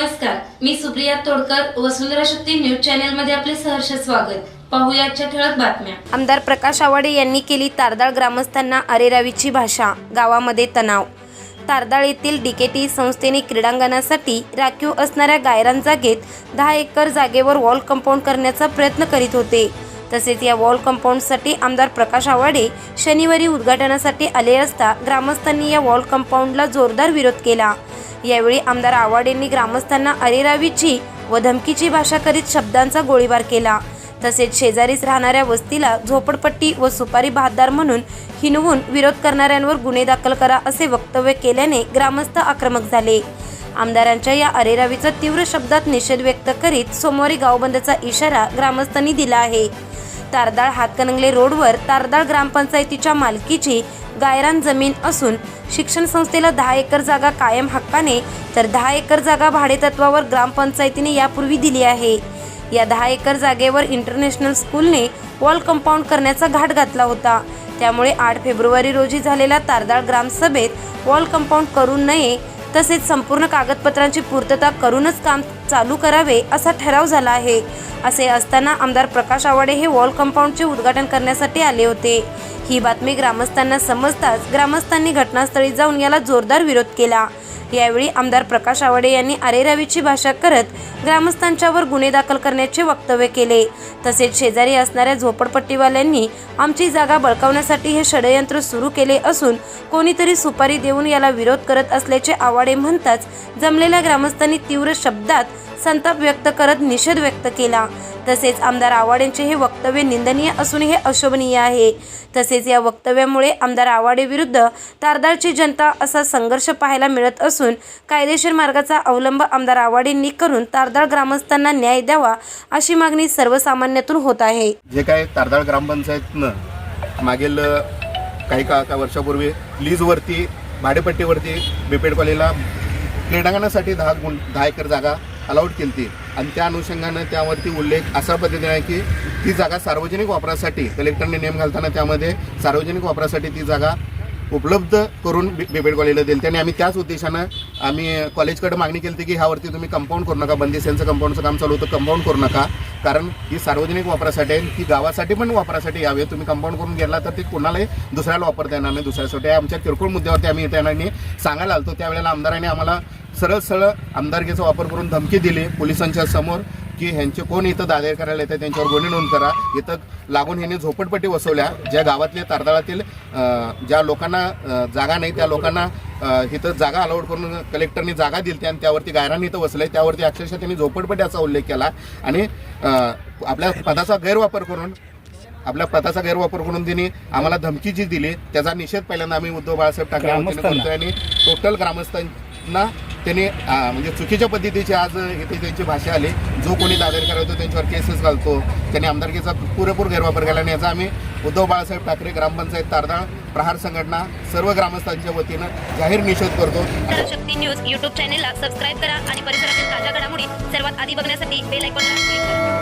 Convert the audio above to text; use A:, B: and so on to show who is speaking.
A: नमस्कार मी Supriya Todkar Vasundhara Shakti news channel मध्ये आपले सहर्ष स्वागत. पाहुयाच्या ठळक बातम्या.
B: आमदार प्रकाश आवाडे यांनी केली तारदाळ ग्रामस्थांना अरेरावीची भाषा गावामध्ये तणाव. तारदाळ येथील डीकेटी संस्थेने क्रीडांगणासाठी राखीव असणाऱ्या गायरान जागेत दहा एकर जागेवर वॉल कंपाऊंड करण्याचा प्रयत्न करीत होते. तसेच या वॉल कंपाऊंडसाठी आमदार प्रकाश आवाडे शनिवारी उद्घाटनासाठी आले असता ग्रामस्थांनी या वॉल कंपाऊंडला जोरदार विरोध केला. यावेळी आमदार आवाडेंनी ग्रामस्थांना अरेरावीची व धमकीची भाषा करीत शब्दांचा गोळीबार केला. तसेच शेजारीच राहणाऱ्या वस्तीला झोपडपट्टी व सुपारी बहादार म्हणून हिनवून विरोध करणाऱ्यांवर गुन्हे दाखल करा असे वक्तव्य केल्याने ग्रामस्थ आक्रमक झाले. आमदारांच्या या अरेरावीचा तीव्र शब्दात निषेध व्यक्त करीत सोमवारी गावबंदचा इशारा ग्रामस्थांनी दिला आहे. तारदाळ हातकणंगले रोडवर तारदाळ ग्रामपंचायतीच्या मालकीची गायरान जमीन असून शिक्षण संस्थेला दहा एकर जागा कायम हक्काने तर दहा एकर जागा भाडेतत्वावर ग्रामपंचायतीने यापूर्वी दिली आहे. या दहा एकर जागेवर इंटरनॅशनल स्कूलने वॉल कंपाऊंड करण्याचा घाट घातला होता. त्यामुळे आठ फेब्रुवारी रोजी झालेल्या तारदाळ ग्रामसभेत वॉल कंपाऊंड करू नये तसेच संपूर्ण कागदपत्रांची पूर्तता करूनच काम चालू करावे असा ठराव झाला आहे. असे असताना आमदार प्रकाश आवाडे हे वॉल कंपाऊंडचे उद्घाटन करण्यासाठी आले होते. ही बातमी ग्रामस्थांना समजताच ग्रामस्थांनी घटनास्थळी जाऊन याला जोरदार विरोध केला. यावेळी आमदार प्रकाश आवाडे यांनी अरेरावीची भाषा करत ग्रामस्थांच्यावर गुन्हे दाखल करण्याचे वक्तव्य केले. तसेच शेजारी असणाऱ्या झोपडपट्टीवाल्यांनी आमची जागा बळकावण्यासाठी हे षडयंत्र सुरू केले असून कोणीतरी सुपारी देऊन याला विरोध करत असल्याचे आवाडे म्हणताच जमलेल्या ग्रामस्थांनी तीव्र शब्दात संताप व्यक्त करत निषेध व्यक्त केला. तसेच आमदार आवाडेंचे हे वक्तव्य निंदनीय असून हे अशोभनीय आहे. तसेच या वक्तव्यामुळे आमदार आवाडे विरुद्ध तारदाळची जनता असा संघर्ष पाहायला मिळत असून कायदेशीर मार्गाचा अवलंब आमदार आवाडेंनी करून तारदाळ ग्रामस्थांना न्याय द्यावा अशी मागणी सर्वसामान्यातून होत आहे.
C: जे काय तारदाळ ग्रामपंचायतनं मागील काही का का वर्षापूर्वी लीजवरती भाडेपट्टीवरती बिपेड कॉलेजला क्रीडांगणासाठी दहा गुण दहा एकर जागा अलाउड केली ती आणि त्या अनुषंगानं त्यावरती उल्लेख असा पद्धतीने आहे की ती जागा सार्वजनिक वापरासाठी कलेक्टरने नियम घालताना त्यामध्ये सार्वजनिक वापरासाठी ती जागा उपलब्ध करून बिबेड कॉलेजला दिली आणि आम्ही त्याच उद्देशानं आम्ही कॉलेजकडे मागणी केली होती की ह्यावरती तुम्ही कंपाऊंड करू नका. बंदिस्तांचं कंपाऊंडचं काम चालू होतं. कंपाऊंड करू नका. कारण ही सार्वजनिक वापरासाठी आहे. ती गावासाठी पण वापरासाठी यावे. तुम्ही कंपाऊंड करून गेला तर ते कोणालाही दुसऱ्याला वापरता येणार नाही. दुसऱ्यासाठी आमच्या किरकोळ मुद्द्यावरती आम्ही येत्या सांगायला आलतो. त्यावेळेला आमदारांनी आम्हाला सरळ सरळ आमदारकीचा वापर करून धमकी दिली पोलिसांच्या समोर की ह्यांचे कोण इथं दादर करायला येतात त्यांच्यावर गुन्हे नोंद करा. इथं लागून ह्यांनी झोपडपट्टी बसवल्या ज्या गावातले तारदाळातील ज्या लोकांना जागा नाही त्या लोकांना इथं जागा अलाउड करून कलेक्टरनी जागा दिली आणि त्यावरती गायरान इथं बसले त्यावरती अक्षरशः त्यांनी झोपडपट्ट्याचा उल्लेख केला आणि आपल्या पदाचा गैरवापर करून आपल्या पदाचा गैरवापर करून त्यांनी आम्हाला धमकी जी दिली त्याचा निषेध पहिल्यांदा आम्ही उद्धव बाळासाहेब ठाकरे करतोय आणि टोटल ग्रामस्थांना त्यांनी म्हणजे चुकीच्या पद्धतीची आज इथे त्यांची भाषा आली. जो कोणी दादर करतो त्यांच्यावर केसेस घालतो. त्यांनी आमदारकीचा पुरेपूर गैरवापर केला आणि याचा आम्ही उद्धव बाळासाहेब ठाकरे ग्रामपंचायत तारदाळ प्रहार संघटना सर्व ग्रामस्थांच्या वतीनं जाहीर निषेध करतो.
B: शक्ती न्यूज युट्यूब चॅनेलला सबस्क्राईब करा आणि परिसरातील ताज्या घडामोडी सर्वात आधी बघण्यासाठी बेल ऐकून